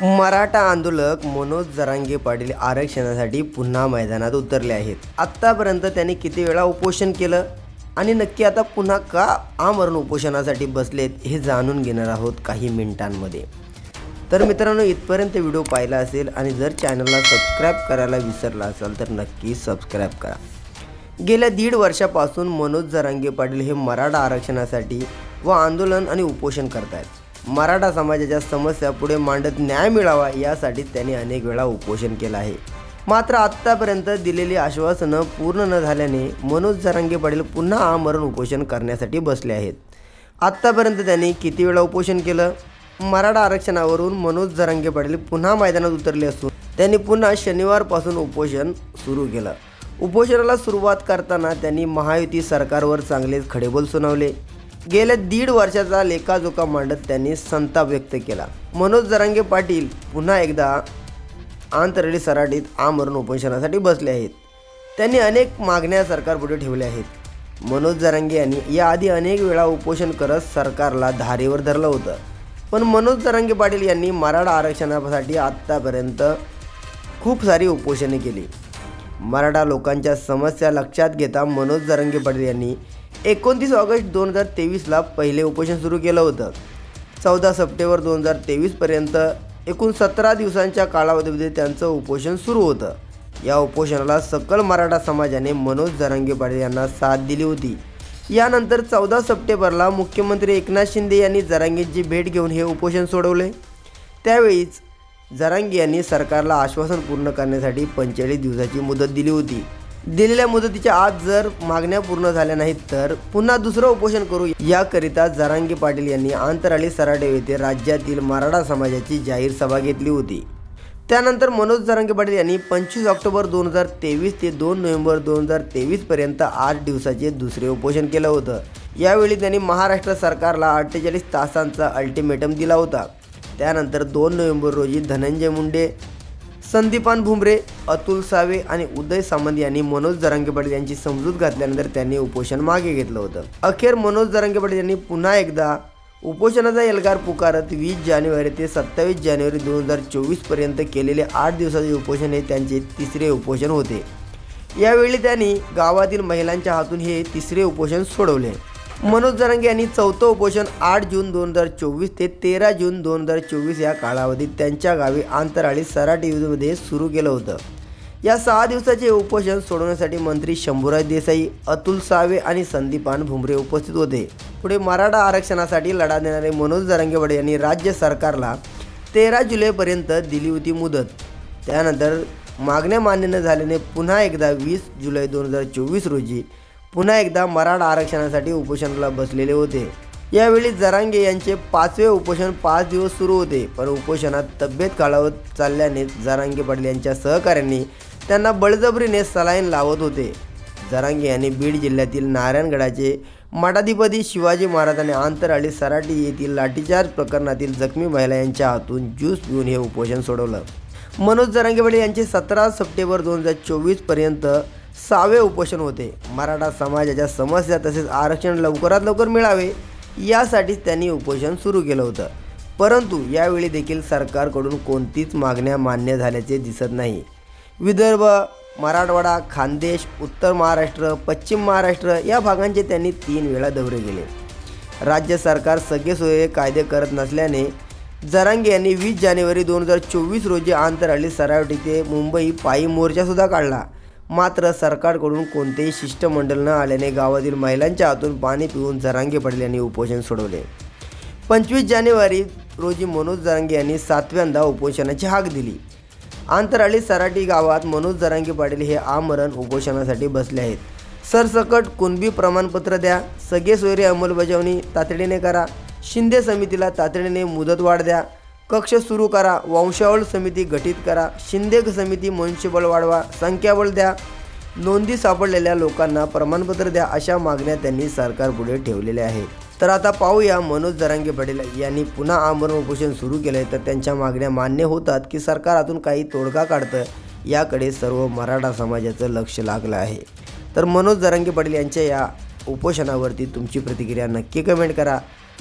मराठा आंदोलक मनोज जरांगे पाटील आरक्षणासाठी पुन्हा मैदानात उतरले आहेत. आत्तापर्यंत त्यांनी किती वेळा उपोषण केलं? आणि नक्की आता पुन्हा का आमरण उपोषणासाठी बसलेत हे जाणून घेणार आहोत काही मिनिटांमध्ये. तर मित्रांनो इथपर्यंत व्हिडिओ पाहिला असेल आणि जर चॅनलला सबस्क्राईब करायला विसरला असाल तर नक्की सबस्क्राईब करा. गेल्या दीड वर्षापासून मनोज जरांगे पाटील हे मराठा आरक्षणासाठी व आंदोलन आणि उपोषण करत आहेत मराठा समाजाच्या समस्या पुढे मांडत न्याय मिळावा यासाठी त्यांनी अनेक वेळा उपोषण केलं आहे. मात्र आत्तापर्यंत दिलेली आश्वासनं पूर्ण न झाल्याने मनोज जरांगे पाटील पुन्हा आमरण उपोषण करण्यासाठी बसले आहेत. आत्तापर्यंत त्यांनी किती वेळा उपोषण केलं? मराठा आरक्षणावरून मनोज जरांगे पाटील पुन्हा मैदानात उतरले असून त्यांनी पुन्हा शनिवारपासून उपोषण सुरू केलं. उपोषणाला सुरुवात करताना त्यांनी महायुती सरकारवर चांगलेच खडेबोल सुनावले. गेल्या दीड वर्षाचा लेखाजोखा मांडत त्यांनी संताप व्यक्त केला. मनोज जरांगे पाटील पुन्हा एकदा आंतरळी सराटीत आमरण उपोषणासाठी बसले आहेत. त्यांनी अनेक मागण्या सरकारपुढे ठेवल्या आहेत. मनोज जरांगे यांनी याआधी अनेक वेळा उपोषण करत सरकारला धारेवर धरलं होतं. पण मनोज जरांगे पाटील यांनी मराठा आरक्षणासाठी आत्तापर्यंत खूप सारी उपोषणे केली. मराठा लोकांच्या समस्या लक्षात घेता मनोज जरांगे पाटील यांनी एकोणतीस ऑगस्ट दोन हजार तेवीसला पहिले उपोषण सुरू केलं होतं. चौदा सप्टेंबर दोन हजार तेवीसपर्यंत एकूण सतरा दिवसांच्या कालावधीमध्ये त्यांचं उपोषण सुरू होतं. या उपोषणाला सकल मराठा समाजाने मनोज जरांगे पाटील यांना साथ दिली होती. यानंतर चौदा सप्टेंबरला मुख्यमंत्री एकनाथ शिंदे यांनी जरांगेंची भेट घेऊन हे उपोषण सोडवले. त्यावेळीच जरांगे यांनी सरकारला आश्वासन पूर्ण करण्यासाठी पंचेचाळीस दिवसाची मुदत दिली होती. दिलेल्या मुदतीच्या आज जर मागण्या पूर्ण झाल्या नाहीत तर पुन्हा दुसरं उपोषण करू. याकरिता जरांगी पाटील यांनी आंतराळी सराडे येथे राज्यातील मराठा समाजाची जाहीर सभा घेतली होती. त्यानंतर मनोज जरांगे पाटील यांनी पंचवीस ऑक्टोबर दोन हजार तेवीस ते दोन नोव्हेंबर दोन हजार तेवीसपर्यंत आठ दिवसाचे दुसरे उपोषण केलं होतं. यावेळी त्यांनी महाराष्ट्र सरकारला अठ्ठेचाळीस तासांचा अल्टिमेटम दिला होता. त्यानंतर दोन नोव्हेंबर रोजी धनंजय मुंडे संदीपान भुमरे अतुल सावे आणि उदय सामंत यांनी मनोज जरांगे पाटील यांची समजूत घातल्यानंतर त्यांनी उपोषण मागे घेतलं होतं. अखेर मनोज जरांगे पाटील यांनी पुन्हा एकदा उपोषणाचा एल्गार पुकारत वीस जानेवारी ते सत्तावीस जानेवारी दोन हजार चोवीसपर्यंत केलेले आठ दिवसाचे उपोषण हे त्यांचे तिसरे उपोषण होते. यावेळी त्यांनी गावातील महिलांच्या हातून हे तिसरे उपोषण सोडवले. मनोज जरांगे यांनी चौथं उपोषण आठ जून दोन हजार चोवीस ते तेरा जून दोन हजार चोवीस या कालावधीत त्यांच्या गावी आंतराळी सराटीमध्ये सुरू केलं होतं. या सहा दिवसाचे उपोषण सोडवण्यासाठी मंत्री शंभूराज देसाई अतुल सावे आणि संदीपान भुमरे उपस्थित होते. पुढे मराठा आरक्षणासाठी लढा देणारे मनोज जरांगेवाडे यांनी राज्य सरकारला तेरा जुलैपर्यंत दिली होती मुदत. त्यानंतर मागण्या मान्य न झाल्याने पुन्हा एकदा वीस जुलै दोन हजार चोवीस रोजी पुन्हा एकदा मराठा आरक्षणासाठी उपोषणाला बसलेले होते. यावेळी जरांगे यांचे पाचवे उपोषण पाच दिवस सुरू होते. पण उपोषणात तब्येत काळावत चालल्याने जरांगे पाटील यांच्या सहकाऱ्यांनी त्यांना बळजबरीने सलाईन लावत होते. जरांगे यांनी बीड जिल्ह्यातील नारायणगडाचे मठाधिपती शिवाजी महाराजांनी आंतराळी सराटी येथील लाठीचार्ज प्रकरणातील जखमी महिला यांच्या हातून ज्यूस पिऊन हे उपोषण सोडवलं. मनोज जरांगे पाटील यांचे सतरा सप्टेंबर दोन हजार चोवीसपर्यंत सहावे उपोषण होते. मराठा समाजाच्या समस्या तसेच आरक्षण लवकरात लवकर मिळावे यासाठीच त्यांनी उपोषण सुरू केलं होतं. परंतु यावेळी देखील सरकारकडून कोणतीच मागण्या मान्य झाल्याचे दिसत नाही. विदर्भ मराठवाडा खानदेश उत्तर महाराष्ट्र पश्चिम महाराष्ट्र या भागांचे त्यांनी तीन वेळा दौरे केले. राज्य सरकार सगळे सोयरे कायदे करत नसल्याने जरांगे यांनी वीस जानेवारी दोन हजार चोवीस रोजी आंतराळी सरावटी ते मुंबई पायी मोर्चासुद्धा काढला. मात्र सरकारकडून कोणतेही शिष्टमंडळ न आल्याने गावातील महिलांच्या हातून पाणी पिऊन जरांगे पडले यांनी उपोषण सोडवले. पंचवीस जानेवारी रोजी मनोज जरांगे यांनी सातव्यांदा उपोषणाची हाक दिली. आंतराळी सराटी गावात मनोज जरांगे पाटील हे आमरण उपोषणासाठी बसले आहेत. सरसकट कुणबी प्रमाणपत्र द्या सगळे सोयरे अंमलबजावणी तातडीने करा शिंदे समितीला तातडीने मुदतवाढ द्या कक्ष सुरू करा वंशावळ समिती गठीत करा शिंदे समिती मनुष्यबळ वाढवा संख्याबळ द्या. नोंदी सापडलेल्या लोकांना प्रमाणपत्र द्या अशा मागण्या त्यांनी सरकारपुढे ठेवलेल्या आहेत. तर आता पाहूया मनोज जरांगे पाटील यांनी पुन्हा आमरण उपोषण सुरू केले तर त्यांच्या मागण्या मान्य होतात की सरकारातून काही तोडगा काढतं याकडे सर्व मराठा समाजाचं लक्ष लागलं आहे. तर मनोज जरांगे पाटील यांच्या या उपोषणावरती तुमची प्रतिक्रिया नक्की कमेंट करा.